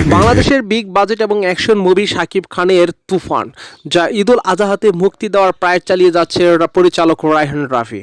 বাংলাদেশের big budget এবং action movie Shakib খানের তুফান যা ঈদুল আজহাতে মুক্তি দেওয়ার প্রায় চালিয়ে যাচ্ছে পরিচালক রায়হান রাফি।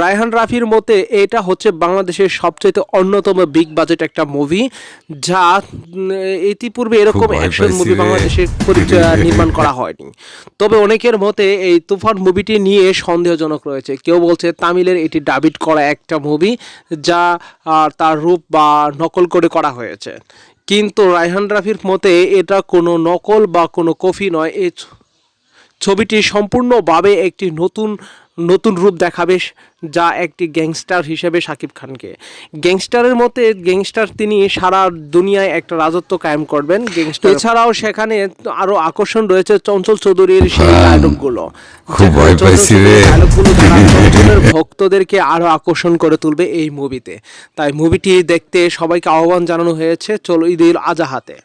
রায়হান রাফির মতে এটা হচ্ছে বাংলাদেশের সবচেয়ে অন্যতম বিগ বাজেট একটা মুভি যা ইতিপূর্বে এরকম অ্যাকশন মুভি। বাংলাদেশে নির্মাণ করা হয়নি। তবে অনেকের মতে এই তুফান মুভিটি নিয়ে সন্দেহজনক রয়েছে। কেউ বলছে তামিলের এটি ডাবিট করা একটা মুভি যা তার রূপ বা নকল করে করা হয়েছে। কিন্তু রায়হান রাফির মতে এটা কোনো নকল বা কোনো কফি নয়। এই ছ- ছবিটি সম্পূর্ণভাবে একটি নতুন নতুন রূপ দেখাবে যা একটি গ্যাংস্টার হিসেবে শাকিব খানকে। গ্যাংস্টারের মতে গ্যাংস্টার তিনি সারা দুনিয়ায় একটা রাজত্ব কায়েম করবেন। গ্যাংস্টার এছাড়াও সেখানে আরও আকর্ষণ রয়েছে চঞ্চল চৌধুরীর সেই ডায়লগগুলো খুব ভয় পাইছি রে। ডায়লগগুলো ভক্তদেরকে আরও আকর্ষণ করে তুলবে এই মুভিতে। তাই মুভিটি দেখতে সবাইকে আহ্বান জানানো হয়েছে, চলো ঈদুল আজাহাতে।